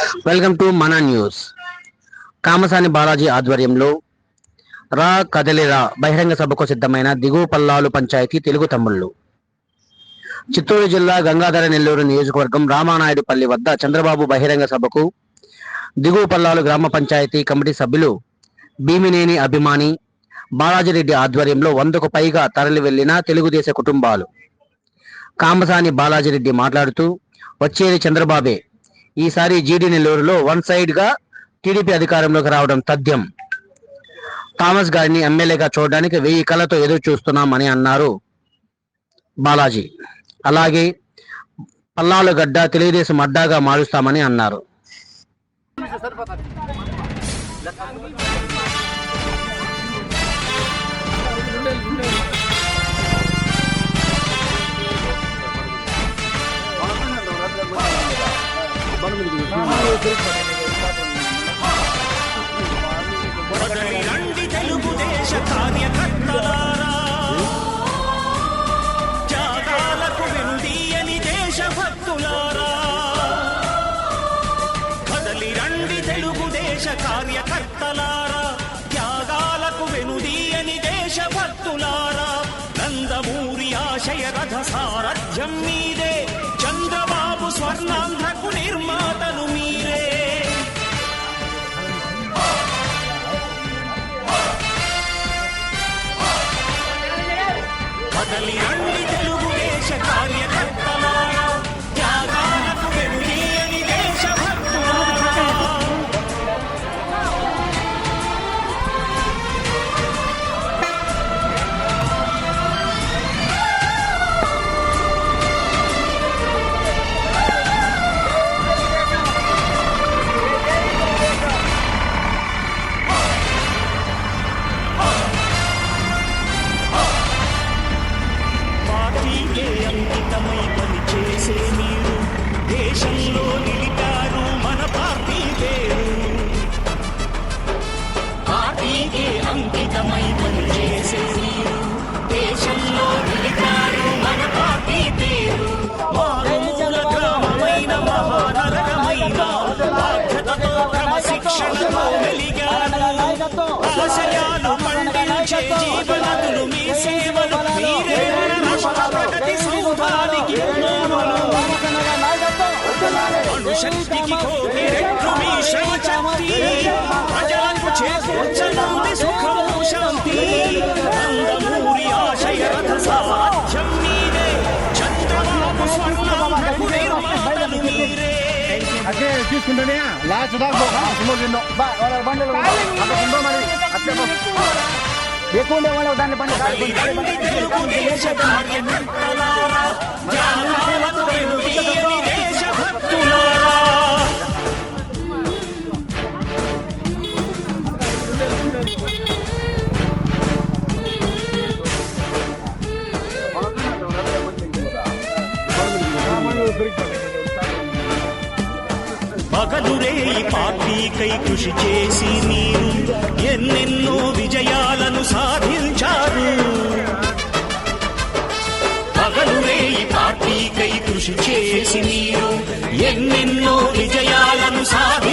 Welcome to మన news Kamasani Balaji ఆధ్వర్యంలో రా కదలిరా బహిరంగ సభకు సిద్ధమైన దిగువ పల్లాలు పంచాయతీ తెలుగు తమ్ముళ్ళు. చిత్తూరు జిల్లా గంగాధర నెల్లూరు నియోజకవర్గం రామానాయుడుపల్లి వద్ద చంద్రబాబు బహిరంగ సభకు దిగువ పల్లాలు గ్రామ పంచాయతీ కమిటీ సభ్యులు భీమినేని అభిమాని బాలాజీరెడ్డి ఆధ్వర్యంలో వందకు పైగా తరలి వెళ్ళిన తెలుగుదేశ కుటుంబాలు. కామసాని బాలాజీరెడ్డి మాట్లాడుతూ వచ్చేది చంద్రబాబే. ఈసారి జీడీ నెల్లూరులో వన్ సైడ్గా టీడీపీ అధికారంలోకి రావడం తథ్యం. థామస్ గారిని ఎమ్మెల్యేగా చూడడానికి వెయ్యి కళ్ళతో ఎదురు చూస్తున్నామని అన్నారు బాలాజీ. అలాగే పల్లాలు గడ్డ తెలుగుదేశం అడ్డాగా మారుస్తామని అన్నారు. తెలుగుదేశ కార్యకర్తలారా త్యాగాలకు వెనుదీయని దేశభక్తులారా కదలి రండి తెలుగుదేశ కార్యకర్తలారా త్యాగాలకు వెనుదీయని దేశభక్తులారా నందమూరి ఆశయ రథ సారథ్యం మీదే. దేశంలో నిలిపారు మన పార్టీ పేరు. పార్టీకి అంకితమై పని చేసే మీరు దేశంలో నిలిపారు మన పార్టీ పేరు. మారుమూల గ్రామమైన మహానగరమైన బాధ్యతతో క్రమశిక్షణతో వెలిగారు ఆశయాలు పండించే జీవనదులు మీ సేవలు మీరే మన రాష్ట్ర ప్రగతి సౌధానికి అణుశక్తికి కోటి రెట్లు మీ శ్రమ శక్తి ప్రజలకు చేకూర్చనుంది సుఖము శాంతి నందమూరి ఆశయ రథ సాధ్యం మీరే చంద్రబాబు స్వర్ణాంధ్రకు నిర్మాతలు మీరే అట్లే తీసుకుంటేనే లాస్ట్ దాకా మరి. అట్లే. ఎక్కువ ఉండే వాళ్ళు దాన్ని బండి పగలురే ఈ పార్టీకై కృషి చేసి మీరు ఎన్నెన్నో విజయాలను సాధించారు. పగలురే ఈ పార్టీకై కృషి చేసి మీరు ఎన్నెన్నో విజయాలను సాధించారు